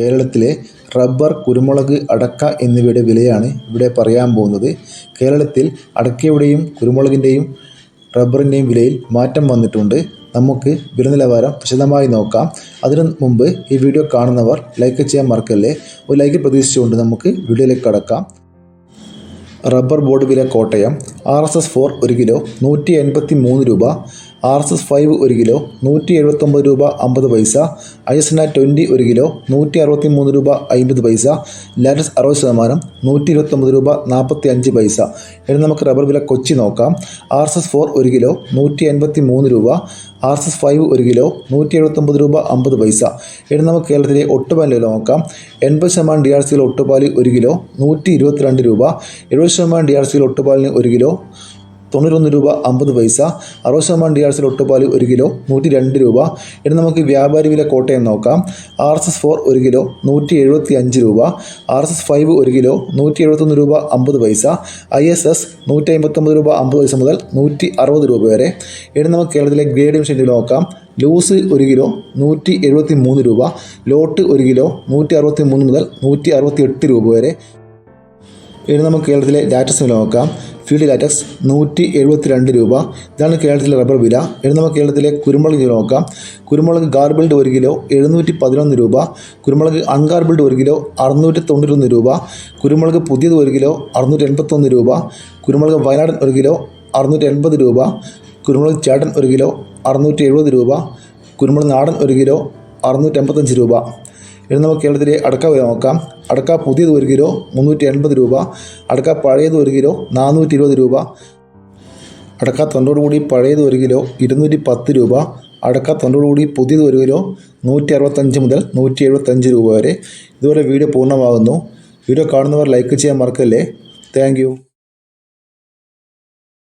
കേരളത്തിലെ റബ്ബർ കുരുമുളക് അടക്ക എന്നിവയുടെ വിലയാണ് ഇവിടെ പറയാൻ പോകുന്നത്. കേരളത്തിൽ അടക്കയുടെയും കുരുമുളകിന്റെയും റബ്ബറിന്റെയും വിലയിൽ മാറ്റം വന്നിട്ടുണ്ട്. നമുക്ക് വില നിലവാരം വിശദമായി നോക്കാം. അതിനു മുമ്പ് ഈ വീഡിയോ കാണുന്നവർ ലൈക്ക് ചെയ്യാൻ മറക്കല്ലേ? ഒരു ലൈക്ക് പ്രതീക്ഷിച്ചുകൊണ്ട് നമുക്ക് വീഡിയോയിലേക്ക് കടക്കാം. റബ്ബർ ബോർഡ് വില Kottayam R S S four ഒരു കിലോ നൂറ്റി എൺപത്തി മൂന്ന് രൂപ. ആർ എസ് എസ് ഫൈവ് ഒരു കിലോ നൂറ്റി എഴുപത്തൊമ്പത് രൂപ അമ്പത് പൈസ. ഐ എസ് എൻ ട്വന്റി ഒരു കിലോ നൂറ്റി അറുപത്തി മൂന്ന് രൂപ അമ്പത് പൈസ. ലാറ്റസ് അറുപത് ശതമാനം നൂറ്റി ഇരുപത്തൊമ്പത് രൂപ നാൽപ്പത്തി അഞ്ച് പൈസ. ഇനി നമുക്ക് റബ്ബർ വില കൊച്ചി നോക്കാം. ആർ എസ് എസ് ഫോർ ഒരു കിലോ നൂറ്റി എൺപത്തി മൂന്ന് രൂപ. ആർ എസ് എസ് ഫൈവ് ഒരു കിലോ നൂറ്റി എഴുപത്തൊമ്പത് രൂപ അമ്പത് പൈസ. ഇനി നമുക്ക് കേരളത്തിലെ ഒട്ടുപാലി വില നോക്കാം. എൺപത് ശതമാനം ഡി ആർ സിയിൽ ഒട്ടുപാലി ഒരു കിലോ നൂറ്റി ഇരുപത്തിരണ്ട് രൂപ. എഴുപത് ശതമാനം ഡി ആർ സിയിൽ ഒട്ടുപാലിന് ഒരു കിലോ തൊണ്ണൂറ്റൊന്ന് രൂപ അമ്പത് പൈസ അറുപത് ശതമാനം ഡി ആർ സിയിൽ ഒട്ടുപാൽ ഒരു കിലോ നൂറ്റി രണ്ട് രൂപ. ഇനി നമുക്ക് വ്യാപാരി വില കോട്ടയം നോക്കാം. ആർ എസ് എസ് ഫോർ ഒരു കിലോ നൂറ്റി എഴുപത്തി അഞ്ച് രൂപ. ആർ എസ് എസ് ഫൈവ് ഒരു കിലോ നൂറ്റി എഴുപത്തൊന്ന് രൂപ അമ്പത് പൈസ. ഐ എസ് എസ് നൂറ്റി അമ്പത്തൊമ്പത് രൂപ അമ്പത് പൈസ മുതൽ നൂറ്റി അറുപത് രൂപ വരെ. ഇനി നമുക്ക് കേരളത്തിലെ ഗ്രേഡ് മെഷീനിൽ നോക്കാം. ലൂസ് ഒരു കിലോ നൂറ്റി എഴുപത്തി മൂന്ന് രൂപ. ലോട്ട് ഒരു കിലോ നൂറ്റി അറുപത്തി മൂന്ന് മുതൽ നൂറ്റി അറുപത്തി എട്ട് രൂപ വരെ. ഇനി നമുക്ക് കേരളത്തിലെ ഡാറ്റസ് നോക്കാം. ഫീൽഡ് ലാറ്റക്സ് നൂറ്റി എഴുപത്തി രണ്ട് രൂപ. ഇതാണ് കേരളത്തിലെ റബ്ബർ വില. ഇനി നമുക്ക് കേരളത്തിലെ കുരുമുളക് നോക്കാം. കുരുമുളക് ഗാർബിൾഡ് ഒരു കിലോ എഴുന്നൂറ്റി പതിനൊന്ന് രൂപ. കുരുമുളക് അൺഗാർബിൾഡ് ഒരു കിലോ അറുന്നൂറ്റി തൊണ്ണൂറ്റൊന്ന് രൂപ. കുരുമുളക് പുതിയത് ഒരു കിലോ അറുന്നൂറ്റി എൺപത്തൊന്ന് രൂപ. കുരുമുളക് വയനാടൻ ഒരു കിലോ അറുന്നൂറ്റി എൺപത് രൂപ. കുരുമുളക് ചേട്ടൻ ഒരു കിലോ അറുന്നൂറ്റി എഴുപത് രൂപ. കുരുമുളക് നാടൻ ഒരു കിലോ അറുന്നൂറ്റി എൺപത്തഞ്ച് രൂപ. ഇനി നമുക്ക് കേരളത്തിലെ അടക്ക വില നോക്കാം. അടക്ക പുതിയത് ഒരു കിലോ മുന്നൂറ്റി എൺപത് രൂപ. അടക്ക പഴയത് ഒരു കിലോ നാനൂറ്റി ഇരുപത് രൂപ. അടക്ക തൊണ്ടോടുകൂടി പഴയത് ഒരു കിലോ ഇരുന്നൂറ്റി പത്ത് രൂപ. അടക്ക തൊണ്ടോടുകൂടി പുതിയത് ഒരു കിലോ നൂറ്റി അറുപത്തഞ്ച് മുതൽ നൂറ്റി എഴുപത്തഞ്ച് രൂപ വരെ. ഇതുവരെ വീഡിയോ പൂർണമാകുന്നു. വീഡിയോ കാണുന്നവർ ലൈക്ക് ചെയ്യാൻ മറക്കല്ലേ? താങ്ക്